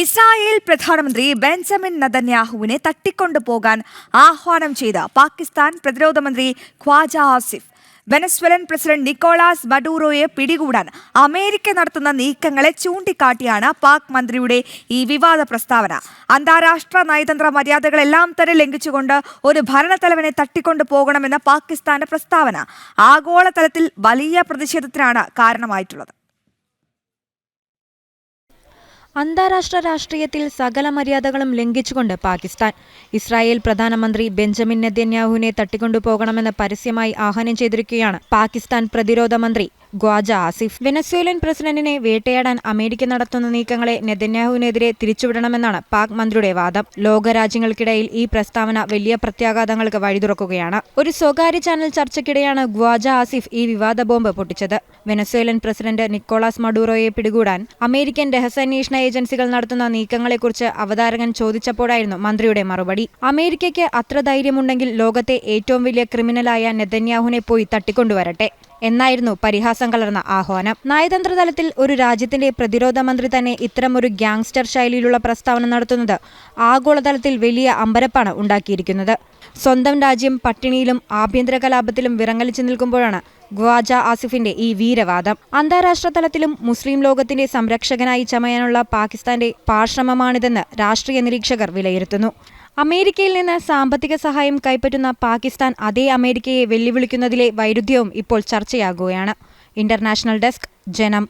Israel പ്രധാനമന്ത്രി Benjamin നദന്യാഹുവിനെ തട്ടിക്കൊണ്ടു പോകാൻ ആഹ്വാനം ചെയ്ത പാകിസ്ഥാൻ പ്രതിരോധ മന്ത്രി Khawaja Asif. Venezuelan president Nicolas മഡൂറോയെ പിടികൂടാൻ അമേരിക്ക നടത്തുന്ന നീക്കങ്ങളെ ചൂണ്ടിക്കാട്ടിയാണ് പാക് മന്ത്രിയുടെ ഈ വിവാദ പ്രസ്താവന. അന്താരാഷ്ട്ര നയതന്ത്ര മര്യാദകളെല്ലാം തന്നെ ലംഘിച്ചുകൊണ്ട് ഒരു ഭരണത്തലവനെ തട്ടിക്കൊണ്ടു പോകണമെന്ന പാകിസ്ഥാന്റെ പ്രസ്താവന ആഗോളതലത്തിൽ വലിയ പ്രതിഷേധത്തിനാണ് കാരണമായിട്ടുള്ളത്. അന്താരാഷ്ട്ര രാഷ്ട്രീയത്തിൽ സകല മര്യാദകളും ലംഘിച്ചുകൊണ്ട് പാകിസ്ഥാൻ. ഇസ്രായേൽ പ്രധാനമന്ത്രി ബെഞ്ചമിൻ നെതന്യാഹുവിനെ തട്ടിക്കൊണ്ടുപോകണമെന്ന് പരസ്യമായി ആഹ്വാനം ചെയ്തിരിക്കുകയാണ് പാകിസ്ഥാൻ പ്രതിരോധ മന്ത്രി. ഗ്വാജ ആസിഫ്. വെനസ്വേലൻ പ്രസിഡന്റിനെ വേട്ടയാടാൻ അമേരിക്ക നടത്തുന്ന നീക്കങ്ങളെ നെതന്യാഹുവിനെതിരെ തിരിച്ചുവിടണമെന്നാണ് പാക് മന്ത്രിയുടെ വാദം. ലോകരാജ്യങ്ങൾക്കിടയിൽ ഈ പ്രസ്താവന വലിയ പ്രത്യാഘാതങ്ങൾക്ക് വഴിതുറക്കുകയാണ് ഒരു സ്വകാര്യ ചാനൽ ചർച്ചയ്ക്കിടെയാണ് ഗ്വാജ ആസിഫ് ഈ വിവാദ ബോംബ് പൊട്ടിച്ചത്. വെനസ്വേലൻ പ്രസിഡന്റ് നിക്കോളാസ് മഡൂറോയെ പിടികൂടാൻ അമേരിക്കൻ രഹസ്യാന്വേഷണ ഏജൻസികൾ നടത്തുന്ന നീക്കങ്ങളെക്കുറിച്ച് അവതാരകൻ ചോദിച്ചപ്പോഴായിരുന്നു മന്ത്രിയുടെ മറുപടി. അമേരിക്കയ്ക്ക് അത്ര ധൈര്യമുണ്ടെങ്കിൽ ലോകത്തെ ഏറ്റവും വലിയ ക്രിമിനലായ നെതന്യാഹുവിനെ പോയി തട്ടിക്കൊണ്ടുവരട്ടെ. എന്നായിരുന്നു പരിഹാസം കലർന്ന ആഹ്വാനം. നയതന്ത്ര തലത്തിൽ ഒരു രാജ്യത്തിന്റെ പ്രതിരോധ മന്ത്രി തന്നെ ഇത്തരമൊരു ഗ്യാങ്സ്റ്റർ ശൈലിയിലുള്ള പ്രസ്താവന നടത്തുന്നത് ആഗോളതലത്തിൽ വലിയ അമ്പരപ്പാണ് ഉണ്ടാക്കിയിരിക്കുന്നത്. സ്വന്തം രാജ്യം പട്ടിണിയിലും ആഭ്യന്തര കലാപത്തിലും വിറങ്ങലിച്ചു നിൽക്കുമ്പോഴാണ് ഗ്വാജ ആസിഫിന്റെ ഈ വീരവാദം. അന്താരാഷ്ട്ര തലത്തിലും മുസ്ലിം ലോകത്തിന്റെ സംരക്ഷകനായി ചമയാനുള്ള പാകിസ്ഥാന്റെ പാശ്രമമാണിതെന്ന് രാഷ്ട്രീയ നിരീക്ഷകർ വിലയിരുത്തുന്നു. അമേരിക്കയിൽ നിന്ന് സാമ്പത്തിക സഹായം കൈപ്പറ്റുന്ന പാകിസ്ഥാൻ അതേ അമേരിക്കയെ വെല്ലുവിളിക്കുന്നതിലെ വൈരുദ്ധ്യവും ഇപ്പോൾ ചർച്ചയാകുകയാണ്. ഇന്റർനാഷണൽ ഡെസ്ക് ജനം.